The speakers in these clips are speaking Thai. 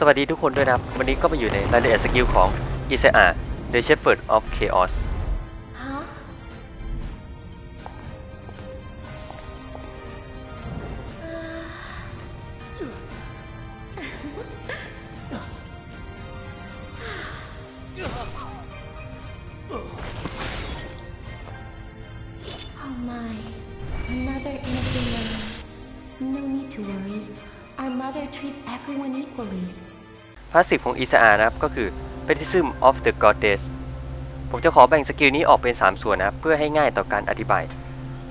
สวัสดีทุกคนด้วยนะครับ วันนี้ก็มาอยู่ในรายละเอียดสกิลของ i s a a The Shepherd of Chaos treats everyone equally. พาสซีฟของ i s a a นะครับก็คือ Fetishism of the Goddess ผมจะขอแบ่งสกิลนี้ออกเป็น 3 ส่วนนะครับเพื่อให้ง่ายต่อการอธิบาย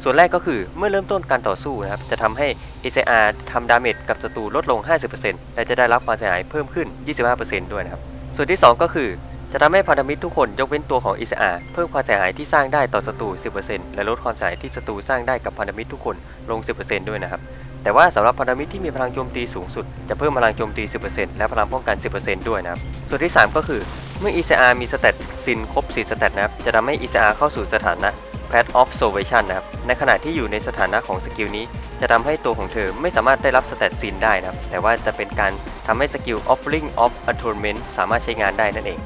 ส่วนแรกก็คือเมื่อเริ่มต้นการต่อสู้นะครับจะทำให้ i s a a ทำดาเมจกับศัตรูลดลง 50%และจะได้รับความเสียหายเพิ่มขึ้น 25%ด้วยนะครับ ส่วนที่ 2 ก็คือจะทำให้พันธมิตรทุกคนยกเว้นตัวของ i s a a เพิ่มความเสียหายที่สร้างได้ต่อศัตรู 10%และลดความเสียหายที่ศัตรูสร้างได้กับพันธมิตรทุกคนลง 10%ด้วยนะครับ แต่ว่าสำหรับพันธมิตรที่มีพลังโจมตีสูงสุด จะเพิ่มพลังโจมตี 10%และพลังป้องกัน 10%ด้วยนะครับ ส่วนที่ 3 ก็คือเมื่อ ECR มีสเตตซินครบ 4 สเตตนะครับ จะทำให้ ECR เข้าสู่สถานะ Path of Salvation นะครับ ในขณะที่อยู่ในสถานะของสกิลนี้ จะทำให้ตัวของเธอไม่สามารถได้รับสเตตซินได้นะครับ แต่ว่าจะเป็นการทำให้สกิล Offering of Atonement สามารถใช้งานได้นั่นเอง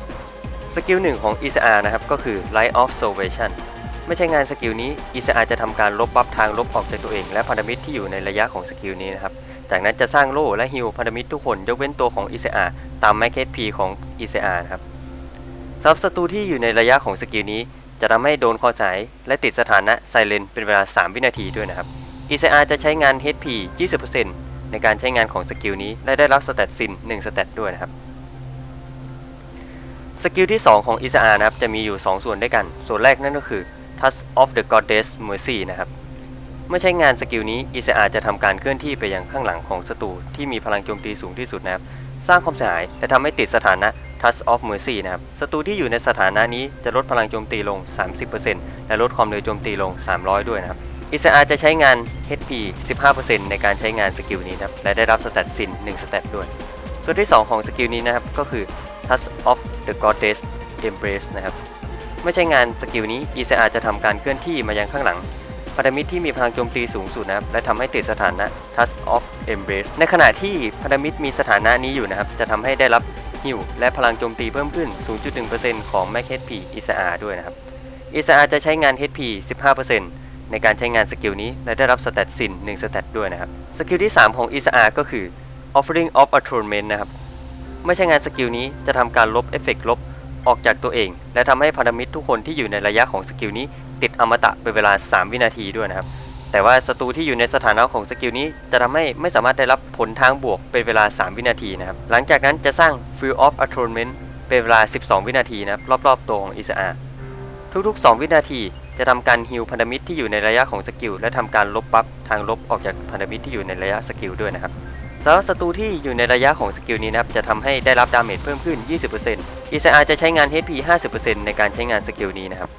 สกิลหนึ่งของ ECR นะครับ ก็คือ Light of Salvation ไม่ใช่งานสกิลนี้ ECR จะทำการลบบัฟทางลบออกจากตัวเอง และพันธมิตรที่อยู่ในระยะของสกิลนี้นะครับ จากนั้นจะสร้างโล่และฮิลพันธมิตรทุกคนยกเว้นตัวของ ECR ตามแมคเคสพีของ ECR นะครับสำหรับศัตรูที่อยู่ในระยะของสกิลนี้ จะทำให้โดนคอสายและติดสถานะไซเลนเป็นเวลา 3 วินาทีด้วยนะครับ ECR จะใช้งาน HP 20%ในการใช้งานของสกิลนี้และได้รับสเตตซิน1สเตตด้วยนะครับสกิลที่ 2 ของ ISR นะครับจะมีอยู่ 2 ส่วนด้วยกัน ส่วนแรกนั่นก็คือ Touch of the Goddess Mercy นะครับ เมื่อใช้งานสกิลนี้ ISR จะทำการเคลื่อนที่ไปยังข้างหลังของศัตรูที่มีพลังโจมตีสูงที่สุดนะครับ สร้างความเสียหายและทำให้ติดสถานะ Touch of Mercy นะครับ ศัตรูที่อยู่ในสถานะนี้จะลดพลังโจมตีลง 30%และลดความเร็วโจมตีลง 300 ด้วยนะครับ ISR จะใช้งาน HP 15%ในการใช้งานสกิลนี้นะครับ และได้รับสเตตซิน1สเตตด้วย ส่วนที่ 2 ของสกิลนี้นะครับก็คือ Touch of the Goddess Embrace นะครับ ไม่ใช่งานสกิลนี้ ECR จะทำการเคลื่อนที่มายังข้างหลังพันธมิตรที่มีพลังโจมตีสูงสุดนะครับและทำให้ติดสถานะ Touch of Embrace ในขณะที่พันธมิตรมีสถานะนี้อยู่นะครับ จะทำให้ได้รับฮิวและพลังโจมตีเพิ่มขึ้น 0.1%ของ Max HP ECR ด้วยนะครับ ECR จะใช้งาน HP 15%ในการใช้งานสกิลนี้และได้รับสเตตซิน1สเตตด้วยนะครับสกิลที่ 3 ของ ECR ก็คือ Offering of Atonement นะครับไม่ใช่งานสกิลนี้จะทำการลบเอฟเฟกต์ลบ ออกจากตัวเอง และทำให้พันธมิตรทุกคนที่อยู่ในระยะของสกิลนี้ ติดอมตะเป็นเวลา 3 วินาทีด้วยนะครับ แต่ว่าศัตรูที่อยู่ในสถานะของสกิลนี้ จะทำให้ไม่สามารถได้รับผลทางบวกเป็นเวลา 3 วินาทีนะครับ หลังจากนั้นจะสร้าง Field of Atonement เป็นเวลา 12 วินาทีนะครับรอบๆตัวของอิสอาทุกๆ 2 วินาทีจะทำการฮิลพันธมิตรที่อยู่ในระยะของสกิลและทำการลบบัฟทางลบออกจากพันธมิตรที่อยู่ในระยะสกิลด้วยนะครับสำหรับศัตรูที่อยู่ในระยะของสกิลนี้นะครับจะทำให้ได้รับดาเมจเพิ่มขึ้น 20% ECR จะใช้งาน HP 50%ในการใช้งานสกิลนี้นะครับ